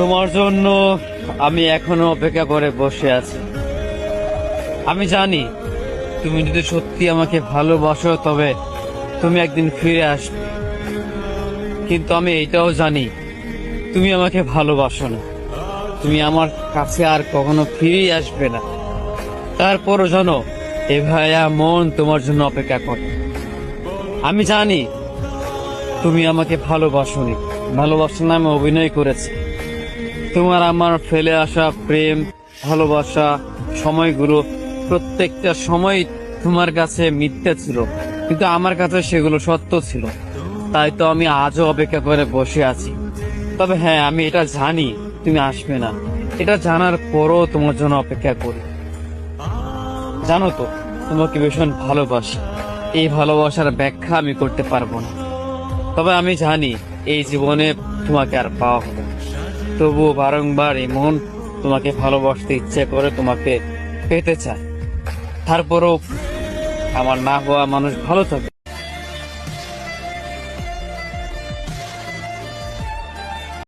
তোমার জন্য আমি এখনও অপেক্ষা করে বসে আছি। আমি জানি তুমি যদি সত্যি আমাকে ভালোবাসো, তবে তুমি একদিন ফিরে আসবে। কিন্তু আমি এইটাও জানি, তুমি আমাকে ভালোবাসো না। তুমি আমার কাছে আর কখনো ফিরে আসবে না। তারপরও জানো, এ ভাইয়া মন তোমার জন্য অপেক্ষা করে। আমি জানি তুমি আমাকে ভালোবাসোনি। ভালোবাসো না আমি অভিনয় করেছি। তোমার আমার ফেলে আসা প্রেম, ভালোবাসা, সময়গুলো প্রত্যেকটা সময় তোমার কাছে মিথ্যা ছিল। কিন্তু আমার কাছে সেগুলো সত্য ছিল। তাই তো আমি আজও অপেক্ষা করে বসে আছি। তবে হ্যাঁ আমি এটা জানি, তুমি আসবে না। এটা জানার পরও তোমার জন্য অপেক্ষা করি। জানো তো, তোমাকে ভীষণ ভালোবাসি। এই ভালোবাসার ব্যাখ্যা আমি করতে পারব না। তবে আমি জানি, এই জীবনে তোমাকে আর পাওয়া হবে। তবুও বারংবার এমন তোমাকে ভালোবাসতে ইচ্ছে করে তোমাকে পেতে চায়। তারপরও আমার না হওয়া মানুষ ভালো থাকে।